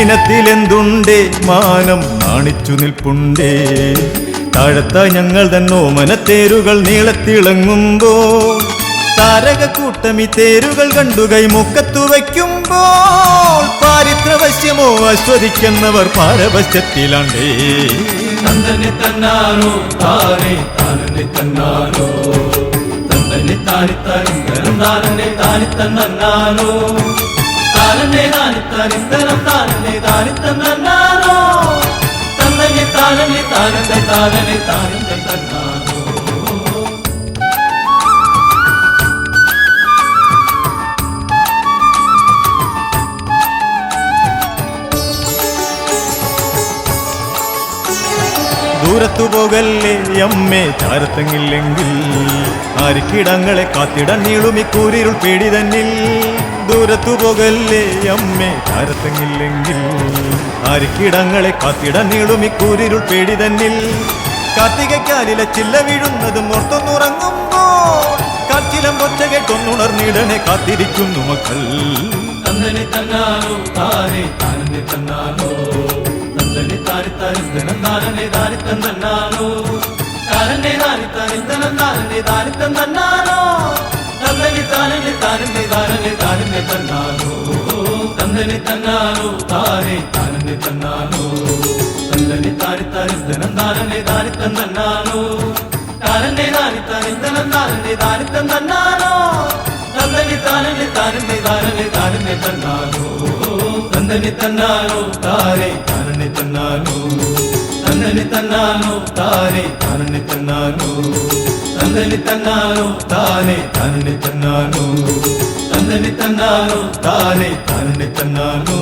മീനത്തിലെന്തുണ്ടേ? മാനം നാണിച്ചു നിൽപ്പുണ്ടേ. താഴത്ത ഞങ്ങൾ തന്നോ മനത്തേരുകൾ നീളത്തിളങ്ങുമ്പോ. താരകക്കൂട്ടമി തേരുകൾ കണ്ടു കൈമുക്കത്തു വയ്ക്കുമ്പോൾ. പാരിത്രവശ്യമോ ആസ്വദിക്കുന്നവർ പാരവശ്യത്തിലാണ്ടേ. തന്നെ തന്നാനോ? താനെ താനെ തന്നാനോ? തന്നെ താനി തന്നെ താനെ താനി തന്നാനോ താനെ താനി തരിന്തരം താനെ താനി തന്നാനോ തന്തനെ താനെ താനെ താനെ താനി തന്നാനോ ദൂരത്തു പോകല്ലേ അമ്മേ ചാരത്തങ്ങില്ലെങ്കിൽ ആരിക്കിടങ്ങളെ കാത്തിടൻ നീളുമി കൂരിരുൾ പേടി തന്നിൽ ദൂരത്തു പോകല്ലേ അമ്മേ? താരത്തങ്ങില്ലെങ്കിൽ ആരിക്കിടങ്ങളെ കാത്തിട നീളും ഇക്കൂരിരുൾ പേടി തന്നിൽ കാർത്തികക്കാലിലെ ചില്ല വീഴുന്നതും ഓർത്തൊന്നുറങ്ങുമ്പോൾ കാറ്റിലം ഒച്ച കേട്ടൊന്നുണർന്നിടനെ കാത്തിരിക്കുന്നു മക്കൾ. തന്തനെ തന്നാനോ താനെ താനെ തന്നാനോ തന്തനെ താരി തരിന്തനം താനെ താരി തന്നാനോ താനെ താരി തരിന്തനം താനെ താരി തന്നാനോ തന്തനെ താനെ താനെ താനെ తానే తన్నాను తందని తన్నాను తానే తానని తన్నాను. తందని తాని తారిద్దనం తాననే దాని తందన్నాను తాననే దాని తారిద్దనం తాననే దాని తందన్నాను తందని తానని తానని దానని తాననే తన్నాను. తందని తన్నాను తారే తానని తన్నాను. తందని తన్నాను తానే తనని తన్నాను. తందని తన్నాను తానే తనని తన్నాను. అందరిని తన్నాను తానే తనని తన్నాను.